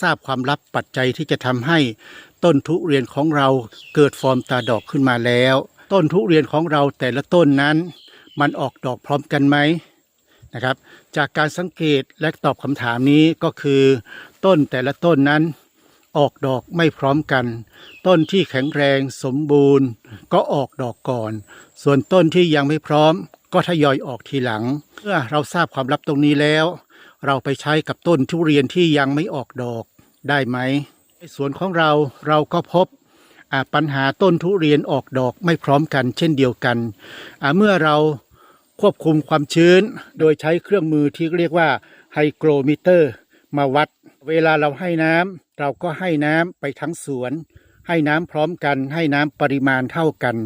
ทราบความลับปัจจัยที่จะทำให้ต้นทุเรียนของเราเกิดฟอร์มตาดอกขึ้นมาแล้ว ต้นทุเรียนของเราแต่ละต้นนั้น มันออกดอกพร้อมกันไหมนะครับ จากการสังเกตและตอบคำถามนี้ก็คือ ต้นแต่ละต้นนั้น ออกดอกไม่พร้อมกัน ต้นที่แข็งแรงสมบูรณ์ ก็ออกดอกก่อน ส่วนต้นที่ยังไม่พร้อม ก็ทยอยออกทีหลังเมื่อเราทราบความลับตรงนี้แล้ว เราไปใช้กับต้นทุเรียนที่ยังไม่ออกดอกได้ไหมในสวนของเราเราก็พบปัญหาต้นทุเรียนออกดอกไม่พร้อมกันเช่นเดียวกัน เมื่อเราควบคุมความชื้น โดยใช้เครื่องมือที่เรียกว่าไฮโกรมิเตอร์ มาวัด เวลาเราให้น้ำเราก็ให้น้ำไปทั้งสวน ให้น้ำพร้อมกัน ให้น้ำปริมาณเท่ากัน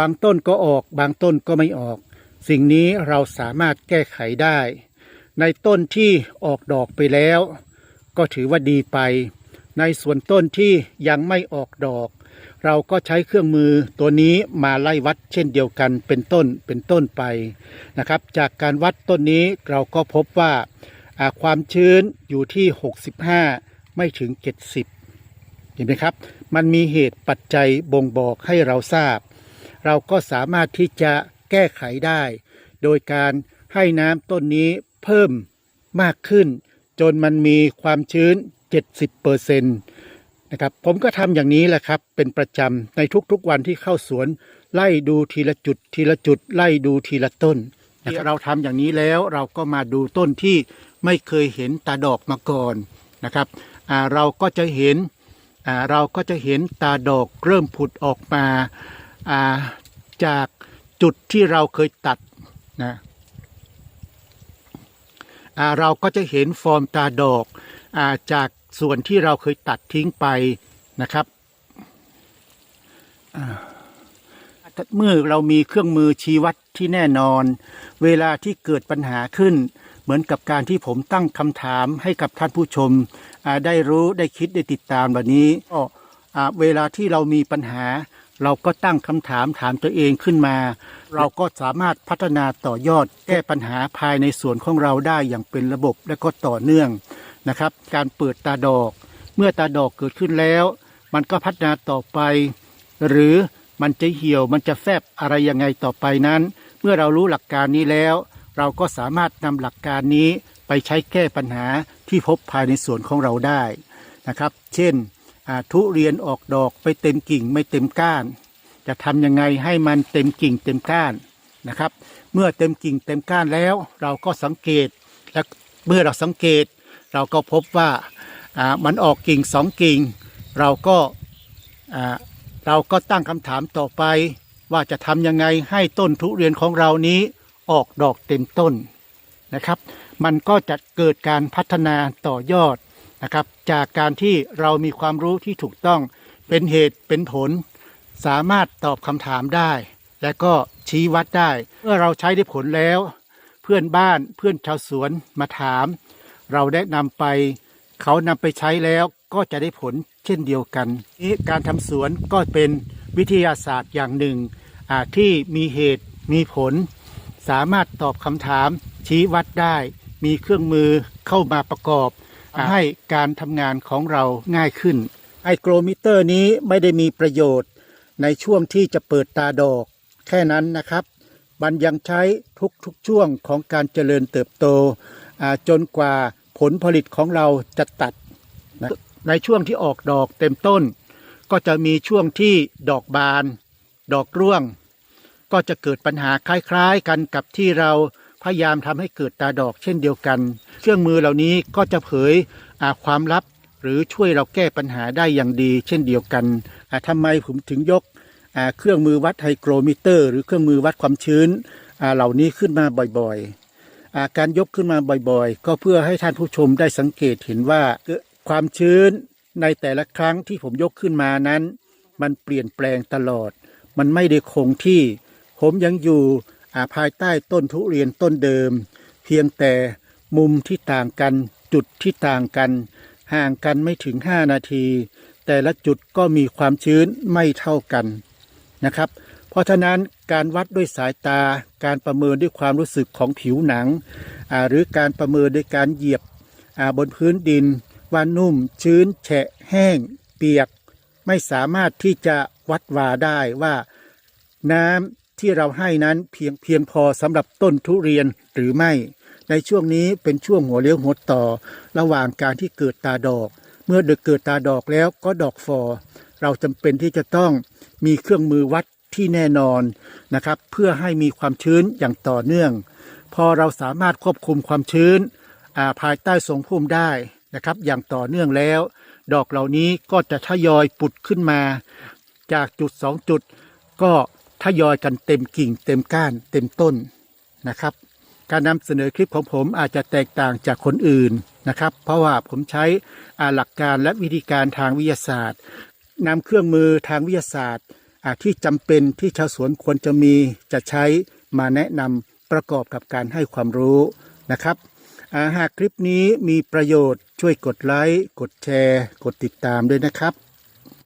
บางต้นก็ออกบางต้นก็ไม่ออก สิ่งนี้เราสามารถแก้ไขได้ ในต้นที่ออกดอกไปแล้ว ก็ถือว่าดีไป ในส่วนต้นที่ยังไม่ออกดอก เราก็ใช้เครื่องมือตัวนี้มาไล่วัดเช่นเดียวกันเป็นต้นเป็นต้นไปนะครับ จากการวัดต้นนี้เราก็พบว่าความชื้นอยู่ที่ 65 ไม่ถึง 70 เห็นไหมครับ มันมีเหตุปัจจัยบ่งบอกให้เราทราบ เราก็สามารถที่จะแก้ไขได้ โดยการให้น้ำต้นนี้ เพิ่มมากขึ้น จนมันมีความชื้น 70%นะครับผมก็ทำอย่างนี้แหละครับ เป็นประจำในทุกๆวันที่เข้าสวน ไล่ดูทีละจุด ทีละจุด ไล่ดูทีละต้นนะครับเราทำอย่างนี้แล้วเราก็มาดูต้นที่ไม่เคยเห็นตาดอกมาก่อนนะครับเราก็จะเห็นเราก็จะเห็นตาดอกเริ่มผุดออกมาาจากจุดที่เราเคยตัดนะ เราก็จะเห็นฟอร์มตาดอกอาจากส่วนที่เราเคยตัดทิ้งไปนะครับเมื่อเรามีเครื่องมือชี้วัดที่แน่นอน เวลาที่เกิดปัญหาขึ้น เหมือนกับการที่ผมตั้งคำถามให้กับท่านผู้ชม ได้รู้ได้คิดได้ติดตามแบบนี้ก็เวลาที่เรามีปัญหา เราก็ตั้งคำถามถามตัวเองขึ้นมา เราก็สามารถพัฒนาต่อยอด แก้ปัญหาภายในส่วนของเราได้อย่างเป็นระบบและก็ต่อเนื่องนะครับ การเปิดตาดอก เมื่อตาดอกเกิดขึ้นแล้ว มันก็พัฒนาต่อไป หรือมันจะเหี่ยวมันจะแฟบอะไรยังไงต่อไปนั้น เมื่อเรารู้หลักการนี้แล้ว เราก็สามารถนำหลักการนี้ไปใช้แก้ปัญหาที่พบภายในสวนของเราได้นะครับ เช่นอ่า ทุเรียนออกดอกไปเต็มกิ่งไม่เต็มก้าน จะทำยังไงให้มันเต็มกิ่งเต็มก้านนะครับ เมื่อเต็มกิ่งเต็มก้านแล้ว เราก็สังเกตและเมื่อเราสังเกต เราก็พบว่ามันออกกิ่งสองกิ่ง เราก็เราก็ตั้งคำถามต่อไป ว่าจะทำยังไงให้ต้นทุเรียนของเรานี้ออกดอกเต็มต้นนะครับ มันก็จะเกิดการพัฒนาต่อยอด นะครับจากการที่เรามีความรู้ที่ถูกต้องเป็นเหตุเป็นผล สามารถตอบคำถามได้ และก็ชี้วัดได้ เมื่อเราใช้ได้ผลแล้ว เพื่อนบ้านเพื่อนชาวสวนมาถาม เราได้นำไป เขานำไปใช้แล้วก็จะได้ผลเช่นเดียวกันนี้การทำสวนก็เป็นวิทยาศาสตร์อย่างหนึ่งที่มีเหตุมีผล สามารถตอบคำถามชี้วัดได้ มีเครื่องมือเข้ามาประกอบ ให้การทำงานของเราง่ายขึ้น ไอโกรมิเตอร์นี้ไม่ได้มีประโยชน์ในช่วงที่จะเปิดตาดอก แค่นั้นนะครับมันยังใช้ทุกๆช่วงของการเจริญเติบโต จนกว่าผลผลิตของเราจะตัดนะในช่วงที่ออกดอกเต็มต้น ก็จะมีช่วงที่ดอกบาน ดอกร่วง ก็จะเกิดปัญหาคล้ายๆกันกับที่เรา พยายามทำให้เกิดตาดอกเช่นเดียวกัน เครื่องมือเหล่านี้ก็จะเผยความลับ หรือช่วยเราแก้ปัญหาได้อย่างดี เช่นเดียวกันอ่าทำไมผมถึงยกเครื่องมือวัดไฮโกรมิเตอร์ หรือเครื่องมือวัดความชื้นเหล่านี้ขึ้นมาบ่อยๆ การยกขึ้นมาบ่อยๆ ก็เพื่อให้ท่านผู้ชมได้สังเกตเห็นว่าความชื้นในแต่ละครั้งที่ผมยกขึ้นมานั้น มันเปลี่ยนแปลงตลอด มันไม่ได้คงที่ ผมยังอยู่ ภายใต้ต้นทุเรียนต้นเดิม เพียงแต่มุมที่ต่างกัน จุดที่ต่างกัน ห่างกันไม่ถึง 5 นาที แต่ละจุดก็มีความชื้นไม่เท่ากันนะครับ เพราะฉะนั้นการวัดด้วยสายตาการประเมินด้วยความรู้สึกของผิวหนัง หรือการประเมินด้วยการเหยียบบนพื้นดิน ว่านุ่ม ชื้น แฉะ แห้ง เปียก ไม่สามารถที่จะวัดวาได้ว่าน้ำ ที่เราให้นั้นเพียงเพียงพอสำหรับต้นทุเรียนหรือไม่ ในช่วงนี้เป็นช่วงหัวเลี้ยวหัวต่อ ระหว่างการที่เกิดตาดอก เมื่อเด็กเกิดตาดอกแล้วก็ดอกฟอเราจำเป็นที่จะต้องมีเครื่องมือวัดที่แน่นอนนะครับ เพื่อให้มีความชื้นอย่างต่อเนื่อง พอเราสามารถควบคุมความชื้นาภายใต้ทรงพุ่มได้นะครับ อย่างต่อเนื่องแล้ว ดอกเหล่านี้ก็จะทยอยปุดขึ้นมา จากจุดสองจุด ก็ ทยอยกันเต็มกิ่ง เต็มก้าน เต็มต้นนะครับ การนำเสนอคลิปของผมอาจจะแตกต่างจากคนอื่นนะครับ เพราะว่าผมใช้หลักการและวิธีการทางวิทยาศาสตร์นำเครื่องมือทางวิทยาศาสตร์ที่จำเป็นที่ชาวสวนควรจะมีจะใช้มาแนะนำประกอบกับการให้ความรู้นะครับหากคลิปนี้มีประโยชน์ช่วยกดไลค์ กดแชร์ กดติดตามด้วยนะครับ